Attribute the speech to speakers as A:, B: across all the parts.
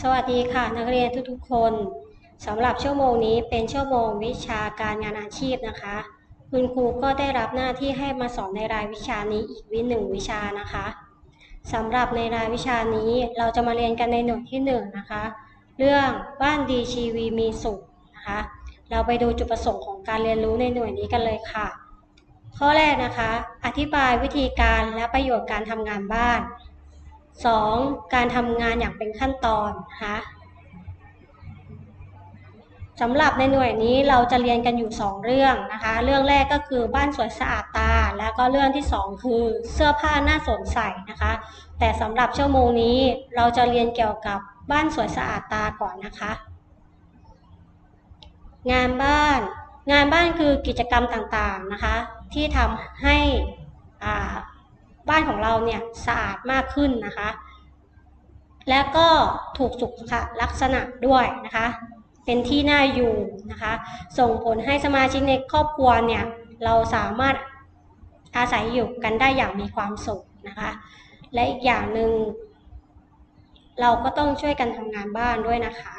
A: สวัสดีค่ะนักเรียนทุกๆคนสำหรับชั่วโมงนี้เป็นชั่วโมงวิชาการงานอาชีพนะคะ คุณครูก็ได้รับหน้าที่ให้มาสอนในรายวิชานี้อีกวิหนึ่งวิชานะคะสำหรับในรายวิชานี้เราจะมาเรียนกันในหน่วยที่หนึ่งนะคะ เรื่องบ้านดีชีวีมีสุขนะคะ เราไปดูจุดประสงค์ของการเรียนรู้ในหน่วยนี้กันเลยค่ะ ข้อแรกนะคะ อธิบายวิธีการและประโยชน์การทำงานบ้าน 2. การทำงานอย่างเป็นขั้นตอนนะคะสำหรับในหน่วยนี้เราจะเรียนกันอยู่ 2 เรื่องนะคะ เรื่องแรกก็คือบ้านสวยสะอาดตา แล้วก็เรื่องที่ 2 คือเสื้อผ้าหน้าสวมใส่นะคะ แต่สำหรับชั่วโมงนี้เราจะเรียนเกี่ยวกับบ้านสวยสะอาดตาก่อนนะคะ งานบ้าน งานบ้านคือกิจกรรมต่างๆนะคะ ที่ทำให้อ่าบ้านของเราเนี่ยสะอาดมากขึ้นนะคะ และก็ถูกสุขลักษณะด้วยนะคะ เป็นที่น่าอยู่นะคะ ส่งผลให้สมาชิกในครอบครัวเนี่ยเราสามารถอาศัยอยู่กันได้อย่างมีความสุขนะคะ และอีกอย่างหนึ่งเราก็ต้องช่วยกันทำงานบ้านด้วยนะคะ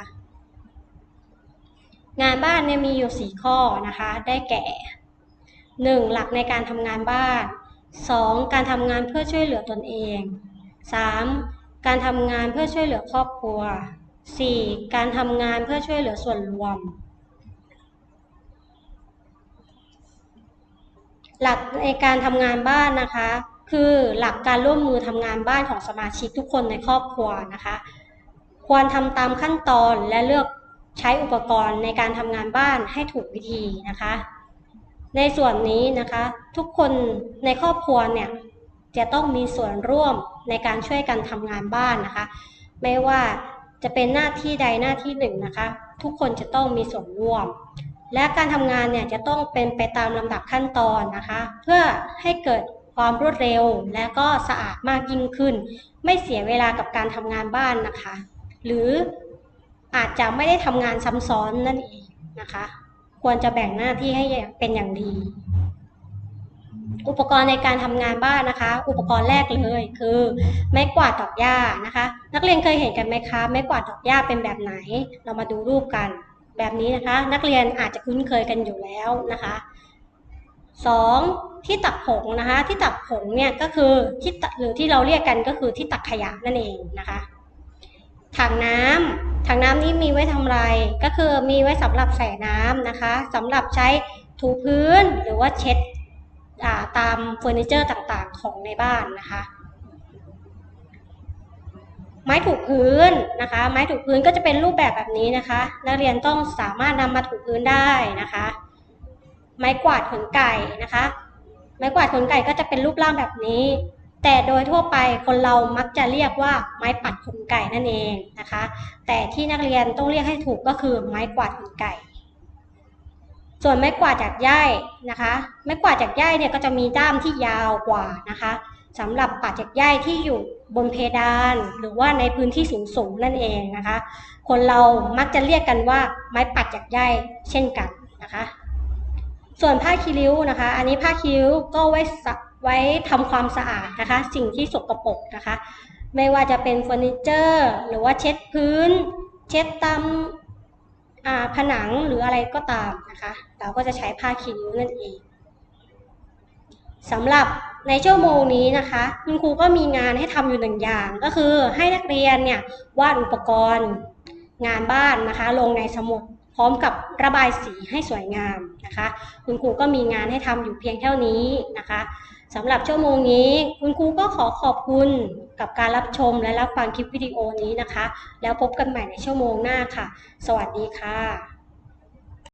A: งานบ้านเนี่ยมีอยู่ 4 ข้อนะคะ ได้แก่ 1. หลักในการทำงานบ้าน 2. การทำงานเพื่อช่วยเหลือตนเอง 3. การทำงานเพื่อช่วยเหลือครอบครัว 4. การทำงานเพื่อช่วยเหลือส่วนรวม หลักในการทำงานบ้านนะคะ คือหลักการร่วมมือทำงานบ้านของสมาชิกทุกคนในครอบครัวนะคะ ควรทำตามขั้นตอนและเลือกใช้อุปกรณ์ในการทำงานบ้านให้ถูกวิธีนะคะ ในส่วนนี้นะคะทุกคนในครอบครัวเนี่ยจะต้องมีส่วนร่วมในการช่วยกันทำงานบ้านนะคะ ไม่ว่าจะเป็นหน้าที่ใดหน้าที่หนึ่งนะคะ ทุกคนจะต้องมีส่วนร่วม และการทำงานเนี่ยจะต้องเป็นไปตามลำดับขั้นตอนนะคะ เพื่อให้เกิดความรวดเร็วและก็สะอาดมากยิ่งขึ้น ไม่เสียเวลากับการทำงานบ้านนะคะ หรืออาจจะไม่ได้ทำงานซ้ำซ้อนนั่นเองนะคะ ควรจะแบ่งหน้าที่ให้เป็นอย่างดี อุปกรณ์ในการทำงานบ้านนะคะ อุปกรณ์แรกเลยคือ ไม้กวาดดอกหญ้านะคะ นักเรียนเคยเห็นกันไหมคะ ไม้กวาดดอกหญ้าเป็นแบบไหน เรามาดูรูปกัน แบบนี้นะคะ นักเรียนอาจจะคุ้นเคยกันอยู่แล้วนะคะสองที่ตักผงนะคะ ที่ตักผงเนี่ยก็คือที่หรือที่เราเรียกกันก็คือที่ตักขยะนั่นเองนะคะถังน้ำ ถังน้ำนี้มีไว้ทำอะไรก็คือมีไว้สำหรับใส่น้ำนะคะสำหรับใช้ถูพื้นหรือว่าเช็ดตามเฟอร์นิเจอร์ต่างๆของในบ้านนะคะ ไม้ถูพื้นนะคะ ไม้ถูพื้นก็จะเป็นรูปแบบแบบนี้นะคะ นักเรียนต้องสามารถนำมาถูพื้นได้นะคะ ไม้กวาดขนไก่นะคะ ไม้กวาดขนไก่ก็จะเป็นรูปร่างแบบนี้ แต่โดยทั่วไปคนเรามักจะเรียกว่าไม้ปัดขนไก่นั่นเองนะคะ แต่ที่นักเรียนต้องเรียกให้ถูกก็คือไม้กวาดขนไก่ ส่วนไม้กวาดจากหญ้านะคะ ไม้กวาดจากหญ้าเนี่ยก็จะมีด้ามที่ยาวกว่านะคะสำหรับปัดจากหญ้าที่อยู่บนเพดาน หรือว่าในพื้นที่สูงๆนั่นเองนะคะ คนเรามักจะเรียกกันว่าไม้ปัดจากหญ้าเช่นกันนะคะ ส่วนผ้าคีริ้วนะคะ อันนี้ผ้าคีริ้วก็ไว้ ไว้ทำความสะอาดนะคะ สิ่งที่สกปรกนะคะ ไม่ว่าจะเป็นเฟอร์นิเจอร์ หรือว่าเช็ดพื้น เช็ดตามผนังหรืออะไรก็ตามนะคะ เราก็จะใช้ผ้าคีริ้วนั่นเองสำหรับในชั่วโมงนี้นะคะ คุณครูก็มีงานให้ทำอยู่หนึ่งอย่าง ก็คือให้นักเรียนเนี่ยวาดอุปกรณ์ งานบ้านนะคะ ลงในสมุดพร้อมกับระบายสีให้สวยงามนะคะ คุณครูก็มีงานให้ทำอยู่เพียงเท่านี้นะคะ สำหรับชั่วโมงนี้ คุณครูก็ขอขอบคุณกับการรับชมและรับฟังคลิปวิดีโอนี้นะคะ แล้วพบกันใหม่ในชั่วโมงหน้าค่ะ สวัสดีค่ะ